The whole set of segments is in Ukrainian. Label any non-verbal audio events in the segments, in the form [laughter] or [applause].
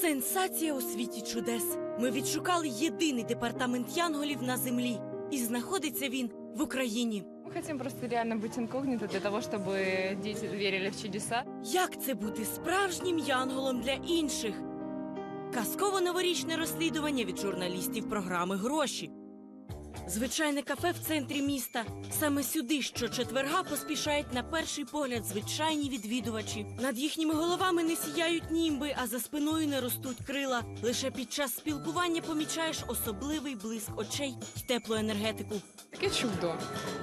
Сенсація у світі чудес. Ми відшукали єдиний департамент янголів на землі, і знаходиться він в Україні. Мы хотим просто реально быть инкогнито для того, чтобы дети верили в чудеса. Як це бути справжнім янголом для інших? Казково-новорічне розслідування від журналістів програми Гроші. Звичайне кафе в центрі міста. Саме сюди щочетверга поспішають на перший погляд звичайні відвідувачі. Над їхніми головами не сіяють німби, а за спиною не ростуть крила. Лише під час спілкування помічаєш особливий блиск очей й теплу енергетику. Таке чудо,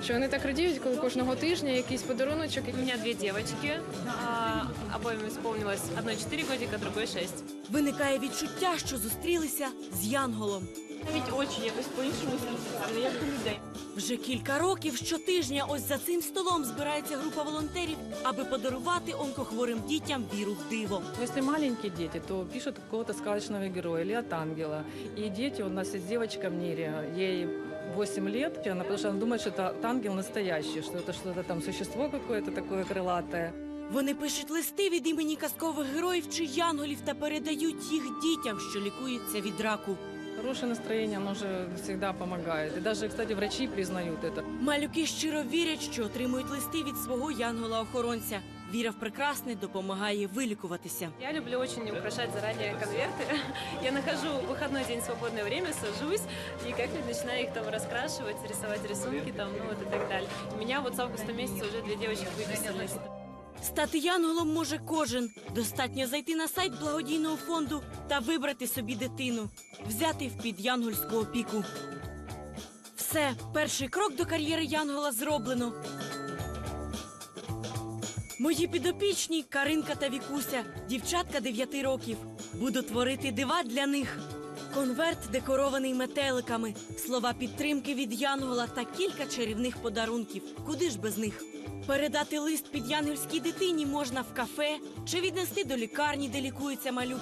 що вони так радіють, коли кожного тижня якийсь подаруночок. У меня две девочки, а, обоим исполнилось одной 4 годика, другой 6. Виникає відчуття, що зустрілися з янголом. Навіть очі якось по-іншому стали, як у людей. Вже кілька років щотижня ось за цим столом збирається група волонтерів, аби подарувати онкохворим дітям віру в диво. Если маленькие дети, то пишут какого-то сказочного героя или от ангела. И дети, у нас есть девочка Мири, ей 8 лет, она, потому что она думает, что это ангел настоящий, что это что-то там существо какое-то такое крылатое. Вони пишуть листи від імені казкових героїв чи янголів та передають їх дітям, що лікуються від раку. Хорошее настроение, оно же всегда помогает. И даже, кстати, врачи признают это. Малюки щиро вірять, що отримують листи від свого янгола-охоронця. Віра в прекрасне допомагає вилікуватися. Я люблю очень украшать заранее конверты. Я нахожу в выходной день свободное время, сажусь и как-нибудь начинаю их там раскрашивать, рисовать рисунки там, ну вот и так далее. У меня вот с августа месяца уже две девочки выписались. Стати янголом може кожен. Достатньо зайти на сайт благодійного фонду та вибрати собі дитину, взяти в під янгольську опіку. Все, перший крок до кар'єри Янгола зроблено. Мої підопічні Каринка та Вікуся, дівчатка 9 років. Буду творити дива для них. Конверт декорований метеликами, слова підтримки від Янгола та кілька чарівних подарунків. Куди ж без них? Передати лист під янгельській дитині можна в кафе чи віднести до лікарні, де лікується малюк.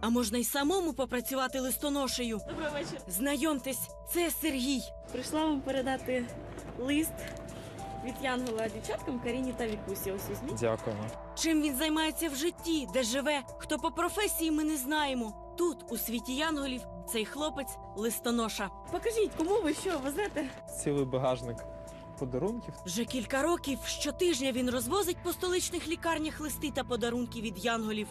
А можна й самому попрацювати листоношею. Доброго вечора. Знайомтесь, це Сергій. Прийшла вам передати лист від Янгола дівчаткам Каріні та Вікусі. Ось візьміть. Дякуємо. Чим він займається в житті, де живе, хто по професії ми не знаємо. Тут, у світі янголів, цей хлопець листоноша. Покажіть, кому ви що везете? Цілий багажник подарунків. Вже кілька років щотижня він розвозить по столичних лікарнях листи та подарунки від янголів.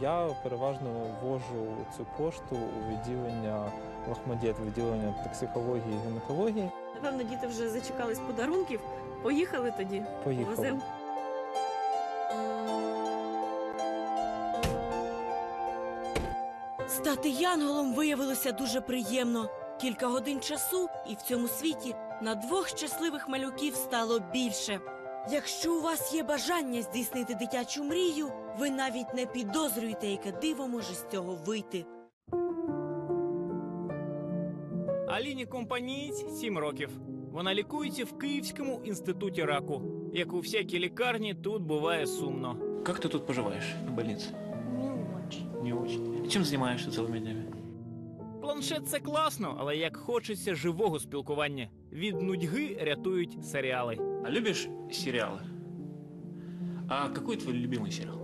Я переважно ввожу цю пошту у відділення Лахмадєт, відділення токсикології і гінекології. Напевно, діти вже зачекались подарунків. Поїхали тоді. Поїхали. Везем. Стати янголом виявилося дуже приємно. Кілька годин часу, і в цьому світі на двох щасливих малюків стало більше. Якщо у вас є бажання здійснити дитячу мрію, ви навіть не підозрюєте, яке диво може з цього вийти. Аліні Компанієць 7 років. Вона лікується в Київському інституті раку. Як у всякій лікарні, тут буває сумно. Как ты тут поживаешь в больнице? Не очень. Не очень. Чем занимаешься целыми днями? Планшет це класно, але як хочеться живого спілкування. Від нудьги рятують серіали. А любишь сериалы? А какой твой любимый сериал?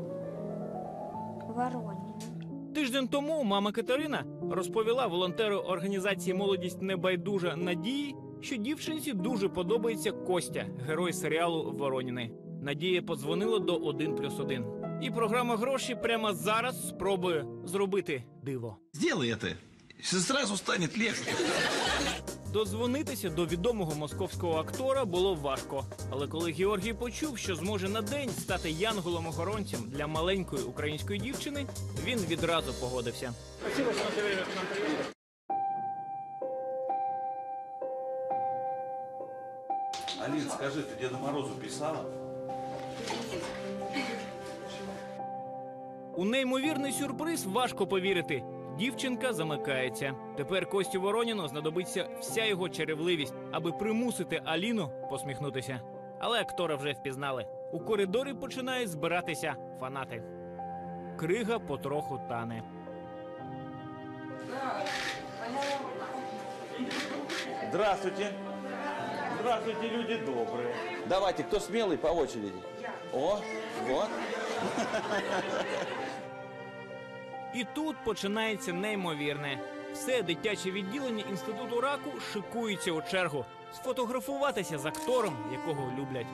Воронины. Тиждень тому мама Катерина розповіла волонтеру організації Молодість небайдужа Надії, що дівчинці дуже подобається Костя, герой серіалу Вороніни. Надія подзвонила до 1 плюс 1. І програма гроші прямо зараз спробує зробити диво. Сделай это. Сразу станет легче. Додзвонитися до відомого московського актора було важко. Але коли Георгій почув, що зможе на день стати янголом-охоронцем для маленької української дівчини, він відразу погодився. Алин, скажи, ты Деду Морозу писала? У неймовірний сюрприз важко повірити. Дівчинка замикається. Тепер Костю Вороніну знадобиться вся його чарівливість, аби примусити Аліну посміхнутися. Але актора вже впізнали. У коридорі починають збиратися фанати. Крига потроху тане. Здравствуйте. Здравствуйте, люди добрые. Давайте, кто смелый по очереди? О, вот. [laughs] І тут починається неймовірне. Все дитяче відділення інституту раку шикується у чергу сфотографуватися з актором, якого люблять.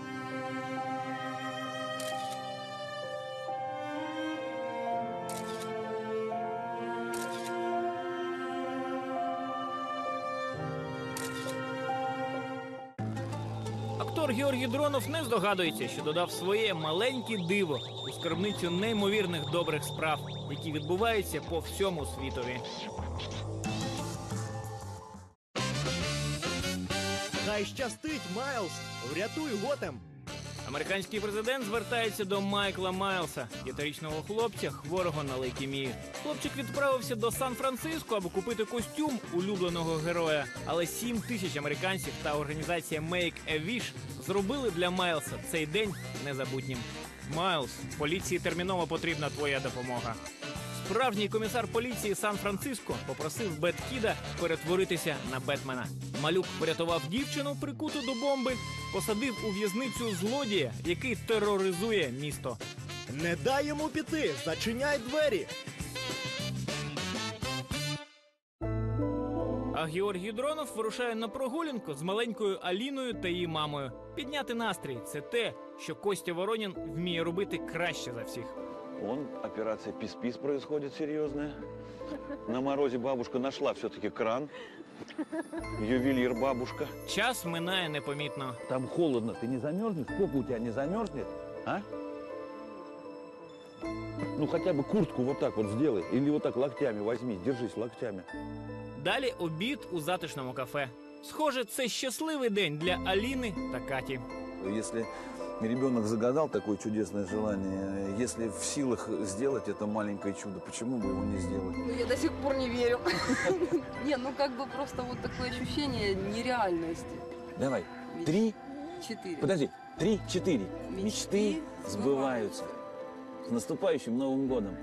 Актор Георгій Дронов не здогадується, що додав своє маленьке диво у скарбницю неймовірних добрих справ, які відбуваються по всьому світові. Хай щастить, Майлз! Врятуй Готем! Американський президент звертається до Майкла Майлса, п'ятирічного хлопця, хворого на лейкемію. Хлопчик відправився до Сан-Франциско, аби купити костюм улюбленого героя. Але 7 тисяч американців та організація Make a Wish зробили для Майлса цей день незабутнім. Майлз, поліції терміново потрібна твоя допомога. Справжній комісар поліції Сан-Франциско попросив Беткіда перетворитися на Бетмена. Малюк врятував дівчину, прикуту до бомби, посадив у в'язницю злодія, який тероризує місто. Не дай йому піти! Зачиняй двері! А Георгій Дронов вирушає на прогулянку з маленькою Аліною та її мамою. Підняти настрій це те, що Костя Воронін вміє робити краще за всіх. Вон операция пис-пис происходит серьезная. На морозе бабушка нашла все-таки кран. Ювелир бабушка. Час минає непомітно. Там холодно, ты не замерзнешь? Попа у тебя не замерзнет? А? Ну хотя бы куртку вот так вот сделай. Или вот так локтями возьми, держись локтями. Далі обід у затишному кафе. Схоже, це щасливий день для Аліни та Каті. Если ребенок загадал такое чудесное желание, если в силах сделать это маленькое чудо, почему бы его не сделать? Ну, я до сих пор не верю. [laughs] Не, ну как бы просто вот такое ощущение нереальности. Давай, три, Четыре. подожди, три, четыре. Мечты Мечты сбываются. С наступающим Новым годом!